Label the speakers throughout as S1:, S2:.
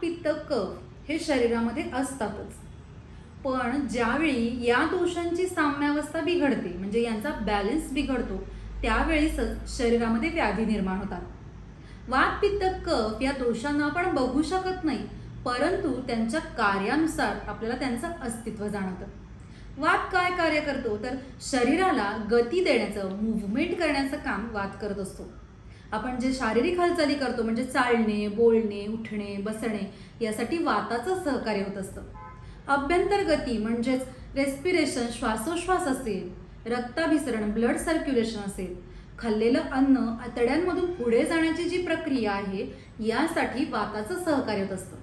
S1: पित्त कफ हे शरीरामध्ये असतातच. पण ज्यावेळी या दोषांची साम्यावस्था बिघडते म्हणजे यांचा बॅलन्स बिघडतो त्यावेळीसच शरीरामध्ये व्याधी निर्माण होतात. वात पित्त कफ या दोषांना आपण बघू शकत नाही परंतु त्यांच्या कार्यानुसार आपल्याला त्यांचं अस्तित्व जाणवतं. वात काय कार्य करतो? तर शरीराला गती देण्याचं मुवमेंट करण्याचं काम वात करत असतो. आपण जे शारीरिक हालचाली करतो म्हणजे चालणे बोलणे उठणे बसणे यासाठी वाताचं सहकार्य होत असतं. अभ्यंतर गती म्हणजेच रेस्पिरेशन श्वासोश्वास असेल रक्ताभिसरण ब्लड सर्क्युलेशन असेल खाल्लेलं अन्न आतड्यांमधून पुढे जाण्याची जी प्रक्रिया आहे यासाठी वाताचं सहकार्य होत असतं.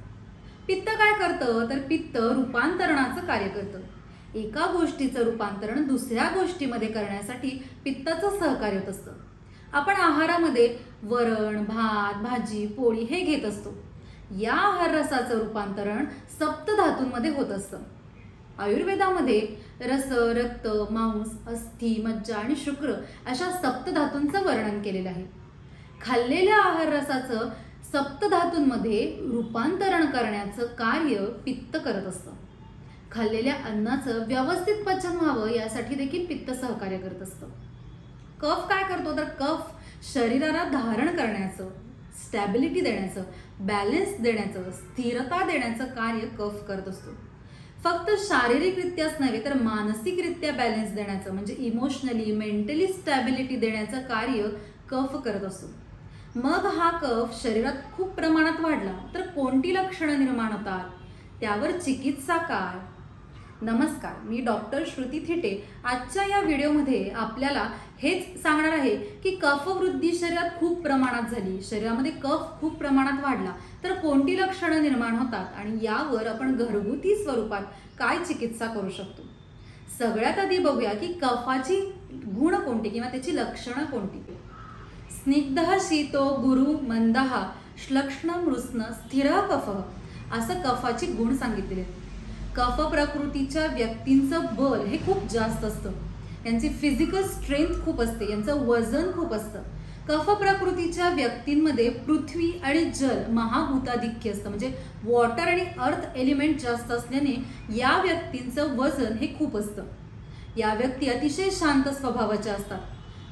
S1: पित्त काय करतं? तर पित्त रूपांतरणाचं कार्य करतं. एका गोष्टीचं रूपांतरण दुसऱ्या गोष्टीमध्ये करण्यासाठी पित्ताचं सहकार्य होत असतं. आपण आहारामध्ये वरण भात भाजी पोळी हे घेत असतो. या आहार रसाचं रूपांतरण सप्तधातूंमध्ये होत असतं. आयुर्वेदामध्ये रस रक्त मांस अस्थि मज्जा आणि शुक्र अशा सप्तधातूंचं वर्णन केलेलं आहे. खाल्लेल्या आहार रसाचं सप्तधातूंमध्ये रूपांतरण करण्याचं कार्य पित्त करत असतं. खाल्लेल्या अन्नाचं व्यवस्थित पचन व्हावं यासाठी देखील पित्त सहकार्य करत असतं. कफ काय करतो? तर कफ शरीराला धारण करण्याचं स्टॅबिलिटी देण्याचं बॅलन्स देण्याचं स्थिरता देण्याचं कार्य कफ करत असतो. फक्त शारीरिकरित्याच नव्हे तर मानसिकरित्या बॅलन्स देण्याचं म्हणजे इमोशनली मेंटली स्टॅबिलिटी देण्याचं कार्य कफ करत असतो. मग हा कफ शरीरात खूप प्रमाणात वाढला तर कोणती लक्षणं निर्माण होतात? त्यावर चिकित्सा काय? नमस्कार मी डॉक्टर श्रुती थिटे. आजच्या या व्हिडिओमध्ये आपल्याला हेच सांगणार आहे की कफवृद्धी शरीरात खूप प्रमाणात झाली. शरीरामध्ये कफ खूप प्रमाणात वाढला. तर कोणती लक्षणं निर्माण होतात आणि यावर आपण घरगुती स्वरूपात काय चिकित्सा करू शकतो? सगळ्यात आधी बघूया की कफाची गुण कोणती किंवा त्याची लक्षणं कोणती? स्निग्ध शीतो गुरु मंदहा श्लक्ष्ण मृत्स्न स्थिर कफ असं कफाची गुण सांगितलेले कफ प्रकृतीच्या व्यक्तींचं बल हे खूप जास्त असतं. यांची फिजिकल स्ट्रेंथ खूप असते यांचं वजन खूप असतं. कफ प्रकृतीच्या व्यक्तींमध्ये पृथ्वी आणि जल महाभूताधिक्य असतं. म्हणजे वॉटर आणि अर्थ एलिमेंट जास्त असल्याने या व्यक्तींचं वजन हे खूप असतं. या व्यक्ती अतिशय शांत स्वभावाच्या असतात.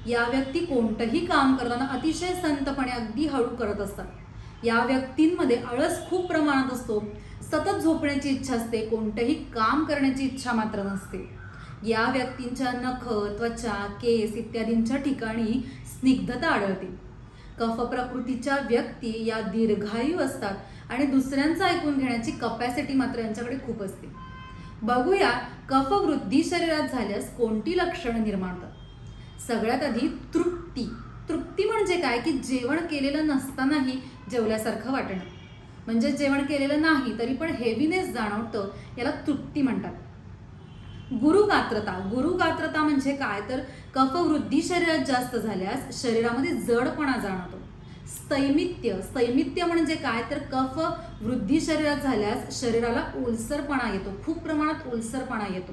S1: या व्यक्ती कोणतंही काम करताना अतिशय संतपणे अगदी हळू करत असतात. या व्यक्तींमध्ये आळस खूप प्रमाणात असतो. सतत झोपण्याची इच्छा असते. कोणतंही काम करण्याची इच्छा मात्र नसते. या व्यक्तींच्या नख त्वचा केस इत्यादींच्या ठिकाणी स्निग्धता आढळते. कफ प्रकृतीच्या व्यक्ती या दीर्घायू असतात आणि दुसऱ्यांचं ऐकून घेण्याची कपॅसिटी मात्र यांच्याकडे खूप असते. बघूया कफ वृद्धी शरीरात झाल्यास कोणती लक्षणं निर्माण होतात? सगळ्यात आधी तृप्ती. तृप्ती म्हणजे काय? की जेवण केलेलं नसतानाही जेवल्यासारखं वाटणं. म्हणजे जेवण केलेलं नाही तरी पण हेवीनेस जाणवतं याला तृप्ती म्हणतात. गुरुगात्रता. गुरुगात्रता म्हणजे काय? तर कफवृद्धी शरीरात जास्त झाल्यास शरीरामध्ये जडपणा जाणवतो. स्थैमित्य. स्थैमित्य म्हणजे काय? तर कफ वृद्धी शरीरात झाल्यास शरीराला ओलसरपणा येतो. खूप प्रमाणात ओलसरपणा येतो.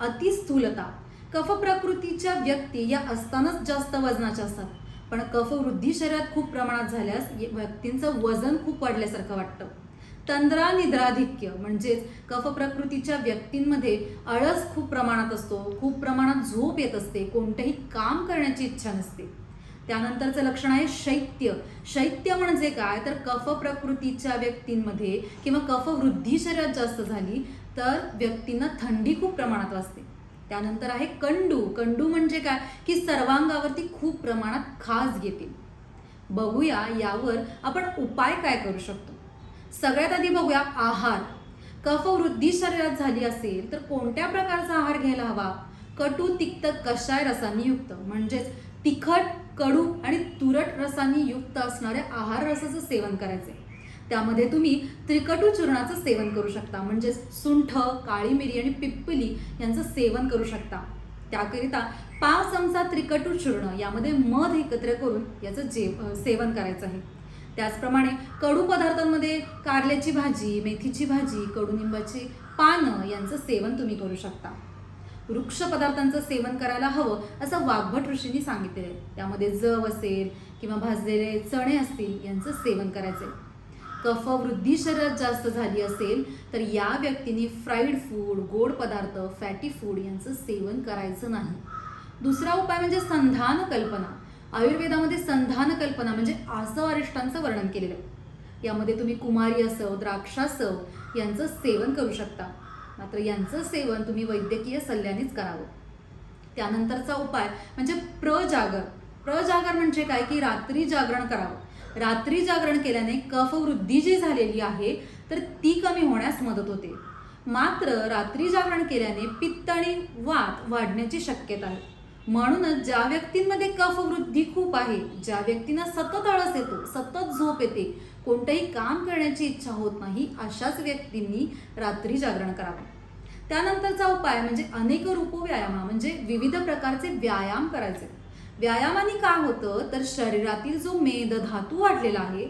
S1: अतिस्थूलता. कफ प्रकृतीच्या व्यक्ती या असतानाच जास्त वजनाच्या असतात. पण कफ वृद्धी शरीरात खूप प्रमाणात झाल्यास व्यक्तींचं वजन खूप वाढल्यासारखं वाटतं. तंद्रा निद्राधिक्य म्हणजेच कफ प्रकृतीच्या व्यक्तींमध्ये आळस खूप प्रमाणात असतो खूप प्रमाणात झोप येत असते कोणतंही काम करण्याची इच्छा नसते. त्यानंतरचं लक्षण आहे शैत्य. शैत्य म्हणजे काय? तर कफ प्रकृतीच्या व्यक्तींमध्ये किंवा कफ वृद्धी शरीरात जास्त झाली तर व्यक्तींना थंडी खूप प्रमाणात वाजते. त्यानंतर आहे कंडू. कंडू म्हणजे काय? की सर्वांगावरती खूप प्रमाणात खाज घेते. बघूया यावर आपण उपाय काय करू शकतो? सगळ्यात आधी बघूया आहार. कफवृद्धी शरीरात झाली असेल तर कोणत्या प्रकारचा आहार घ्यायला हवा? कटू तिक्त कषाय रसांनी युक्त. म्हणजेच तिखट कडू आणि तुरट रसांनी युक्त असणाऱ्या आहार रसाचं सेवन करायचे त्यामध्ये तुम्ही त्रिकटू चूर्णाचं सेवन करू शकता. म्हणजेच सुंठ काळी मिरी आणि पिप्पली यांचं सेवन करू शकता. त्याकरिता पाच चमचा त्रिकटू चूर्ण यामध्ये मध एकत्र करून याचं जे सेवन करायचं आहे. त्याचप्रमाणे कडू पदार्थांमध्ये कारल्याची भाजी मेथीची भाजी कडुनिंबाची पानं यांचं सेवन तुम्ही करू शकता. वृक्ष पदार्थांचं सेवन करायला हवं असं वाघभट ऋषींनी सांगितले त्यामध्ये जव असेल किंवा भाजलेले चणे असतील यांचं सेवन करायचे कफवृद्धी शरीरात जास्त झाली असेल तर या व्यक्तीने फ्राईड फूड गोड पदार्थ फॅटी फूड यांचं सेवन करायचं नाही. दुसरा उपाय म्हणजे संधान कल्पना. आयुर्वेदामध्ये संधान कल्पना म्हणजे आसव अरिष्टांचं वर्णन केलेलं. आहे यामध्ये तुम्ही कुमारी असव द्राक्षासव यांचं सेवन करू शकता. मात्र यांचं सेवन तुम्ही वैद्यकीय सल्ल्यानेच करावं. त्यानंतरचा उपाय म्हणजे प्रजागर. प्रजागर म्हणजे काय? की रात्री जागरण करावं. रात्री जागरण केल्याने कफवृद्धी जी झालेली आहे तर ती कमी होण्यास मदत होते. मात्र रात्री जागरण केल्याने पित्त आणि वात वाढण्याची शक्यता आहे. म्हणूनच ज्या व्यक्तींमध्ये कफवृद्धी खूप आहे ज्या व्यक्तींना सतत आळस येतो सतत झोप येते कोणतंही काम करण्याची इच्छा होत नाही अशाच व्यक्तींनी रात्री जागरण करावं. त्यानंतरचा उपाय म्हणजे अनेक रूप व्यायाम म्हणजे विविध प्रकारचे व्यायाम करायचे. व्यायामाने काय होतं तर शरीरातील जो मेद धातू वाढलेला आहे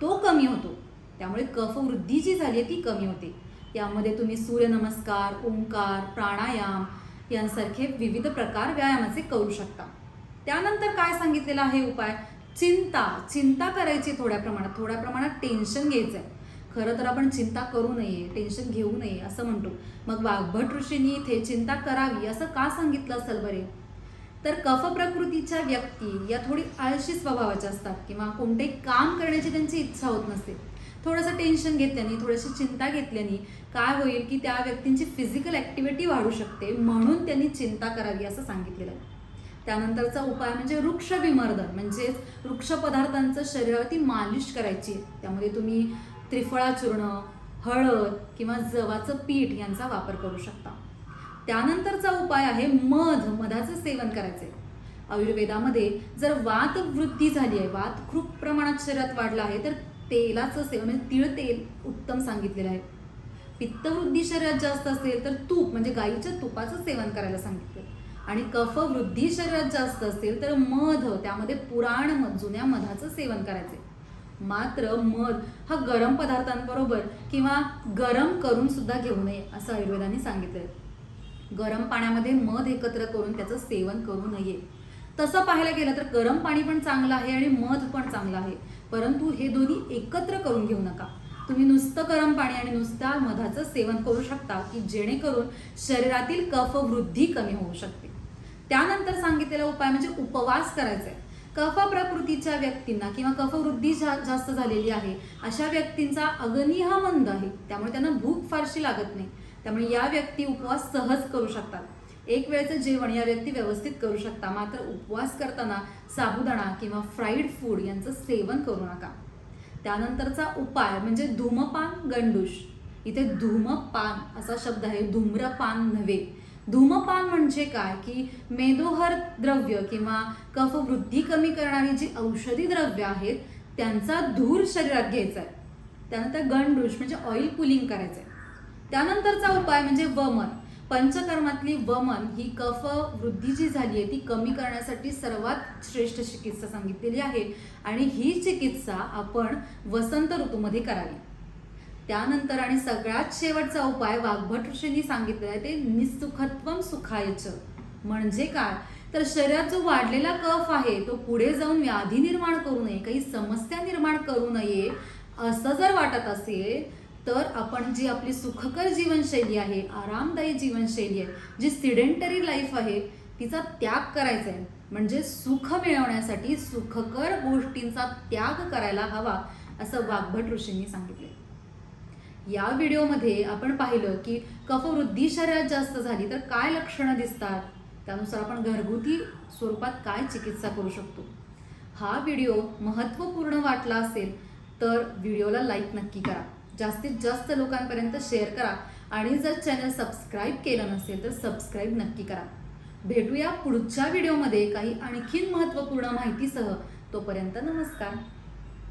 S1: तो कमी होतो. त्यामुळे कफवृद्धी जी झाली आहे ती कमी होते. यामध्ये तुम्ही सूर्यनमस्कार ओंकार प्राणायाम यांसारखे विविध प्रकार व्यायामाचे करू शकता. त्यानंतर काय सांगितलेलं आहे उपाय? चिंता. चिंता करायची थोड्या प्रमाणात. थोड्या प्रमाणात टेन्शन घ्यायचं आहे खरं तर आपण चिंता करू नये टेन्शन घेऊ नये असं म्हणतो. मग वाघभट ऋषींनी इथे चिंता करावी असं का सांगितलं असेल बरे? तर कफ प्रकृतीच्या व्यक्ती या थोडी आळशी स्वभावाच्या असतात किंवा कोणतेही काम करण्याची त्यांची इच्छा होत नसते. थोडंसं टेन्शन घेतल्याने थोडीशी चिंता घेतल्याने काय होईल की त्या व्यक्तींची फिजिकल ॲक्टिव्हिटी वाढू शकते म्हणून त्यांनी चिंता करावी असं सांगितलेलं आहे. त्यानंतरचा उपाय म्हणजे वृक्ष विमर्दन म्हणजेच वृक्ष पदार्थांचं शरीरावरती मालिश करायची. त्यामध्ये तुम्ही त्रिफळा चूर्ण हळद किंवा जवाचं पीठ यांचा वापर करू शकता. त्यानंतरचा उपाय आहे मध मधाचं सेवन करायचे आयुर्वेदामध्ये जर वात वृद्धी झाली आहे वात खूप प्रमाणात शरीरात वाढला आहे तर तेलाचं सेवन म्हणजे तिळ तेल उत्तम सांगितलेलं आहे. पित्तवृद्धी शरीरात जास्त असेल तर तूप म्हणजे गाईच्या तुपाचं सेवन करायला सांगितलं. आणि कफवृद्धी शरीरात जास्त असेल तर मध त्यामध्ये पुराण मध जुन्या मधाचं सेवन करायचे मात्र मध हा गरम पदार्थांबरोबर किंवा गरम करून सुद्धा घेऊ नये असं आयुर्वेदाने सांगितलंय. गरम पाण्यामध्ये मध एकत्र करून त्याचं सेवन करू नये. तसं पाहायला गेलं तर गरम पाणी पण चांगलं आहे आणि मध पण चांगलं आहे. परंतु हे दोन्ही एकत्र करून घेऊ नका. तुम्ही नुसतं गरम पाणी आणि नुसत्या मधाचं सेवन करू शकता की जेणेकरून शरीरातील कफ वृद्धी कमी होऊ शकते. त्यानंतर सांगितलेला उपाय म्हणजे उपवास करायचा आहे. कफ प्रकृतीच्या व्यक्तींना किंवा कफवृद्धी जा जास्त झालेली आहे अशा व्यक्तींचा अग्नी हा मंद आहे. त्यामुळे त्यांना भूक फारशी लागत नाही. त्यामुळे या व्यक्ती उपवास सहज करू शकतात. एक वेळचं जेवण या व्यक्ती व्यवस्थित करू शकता. मात्र उपवास करताना साबुदाणा किंवा फ्राईड फूड यांचं सेवन करू नका. त्यानंतरचा उपाय म्हणजे धूमपान गंडूश इथे धूमपान असा शब्द आहे धूम्रपान नव्हे. धूमपान म्हणजे काय? की मेदोहर द्रव्य किंवा कफ वृद्धी कमी करणारी जी औषधी द्रव्य आहेत त्यांचा धूर शरीरात घ्यायचा आहे. त्यानंतर गंडूश म्हणजे ऑइल पुलिंग करायचं आहे. त्यानंतरचा उपाय म्हणजे वमन. पंचकर्मातली वमन ही कफ वृद्धी जी झाली आहे ती कमी करण्यासाठी सर्वात श्रेष्ठ चिकित्सा सांगितलेली आहे. आणि ही चिकित्सा आपण वसंत ऋतूमध्ये करावी. त्यानंतर आणि सगळ्यात शेवटचा उपाय वाघभट ऋषींनी सांगितलेला आहे ते निसुखत्वम सुखायच. म्हणजे काय? तर शरीरात जो वाढलेला कफ आहे तो पुढे जाऊन व्याधी निर्माण करू नये काही समस्या निर्माण करू नये असं जर वाटत असेल तर आपण जी आपली सुखकर जीवनशैली आहे आरामदायी जीवनशैली आहे जी सिडेंटरी लाईफ आहे तिचा त्याग करायचा आहे. म्हणजे सुख मिळवण्यासाठी सुखकर गोष्टींचा त्याग करायला हवा असं वाघभट ऋषींनी सांगितले या व्हिडिओमध्ये आपण पाहिलं की कफवृद्धी शरीरात जास्त झाली तर काय लक्षणं दिसतात? त्यानुसार आपण घरगुती स्वरूपात काय चिकित्सा करू शकतो? हा व्हिडिओ महत्त्वपूर्ण वाटला असेल तर व्हिडिओला लाईक नक्की करा. जास्तीत जास्त लोकांपर्यंत शेअर करा. आणि जर चॅनल सबस्क्राईब केलं नसेल तर सबस्क्राईब नक्की करा. भेटूया पुढच्या व्हिडिओमध्ये काही आणखीन महत्त्वपूर्ण माहितीसह. तोपर्यंत नमस्कार.